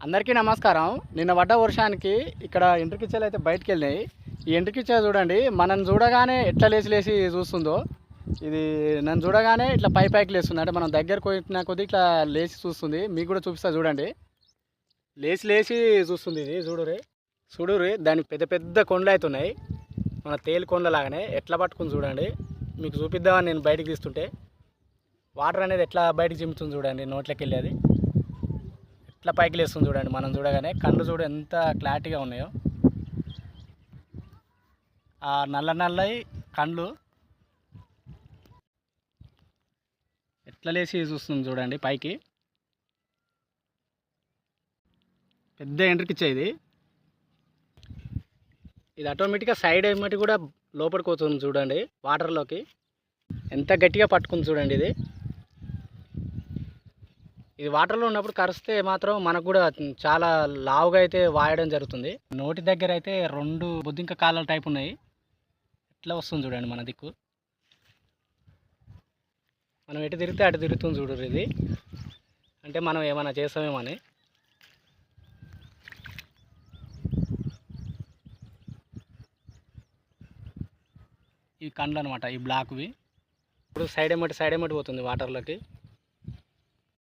అందరికీ నమస్కారం. నిన్న పడ్డ వర్షానికి ఇక్కడ ఎంట్రికిచ్చలు అయితే బయటికి వెళ్ళినాయి. ఈ ఎంట్రికిచ్చ చూడండి మనం చూడగానే ఎట్లా లేచి లేచి చూస్తుందో. ఇది నన్ను చూడగానే ఇట్లా పై పైకి లేస్తుంది. అంటే మనం దగ్గరకు పోయిన కొద్దీ ఇట్లా లేచి చూస్తుంది. మీకు కూడా చూపిస్తా చూడండి. లేచి లేచి చూస్తుంది ఇది చూడురే చూడురి దానికి పెద్ద పెద్ద కొండలు అవుతున్నాయి మన తేలి కొండల లాగానే ఎట్లా పట్టుకుని చూడండి. మీకు చూపిద్దామని నేను బయటకు తీస్తుంటే. వాటర్ అనేది ఎట్లా బయటకు చిమ్ముతుంది చూడండి నోట్లోకి వెళ్ళి ఇట్లా పైకి లేస్తుంది చూడండి. మనం చూడగానే కళ్ళు చూడు ఎంత క్లారిటీగా ఉన్నాయో. ఆ నల్ల నల్లయి కళ్ళు. ఎట్లా లేచి చూస్తుంది చూడండి పైకి. పెద్ద ఎంట్రీకి ఇది. ఇది ఆటోమేటిక్గా సైడ్ ఏమిటి కూడా లోపలికి పోతుంది చూడండి. వాటర్లోకి. ఎంత గట్టిగా పట్టుకుంది చూడండి ఇది. ఇది వాటర్లో ఉన్నప్పుడు కరిస్తే మాత్రం మనకు కూడా చాలా లావుగా అయితే వాయడం జరుగుతుంది. నోటి దగ్గర అయితే రెండు బొద్దింక కాళ్ళ టైప్ ఉన్నాయి. ఎట్లా వస్తుంది చూడండి మన దిక్కు. మనం ఎటు తిరిగితే అటు తిరుగుతుంది చూడరు ఇది. అంటే మనం ఏమైనా చేస్తామేమో అని. ఈ కండ్లు అనమాట ఈ బ్లాక్వి. ఇప్పుడు సైడ్ ఎమ్మటి సైడ్ ఎమ్మటి పోతుంది వాటర్లోకి.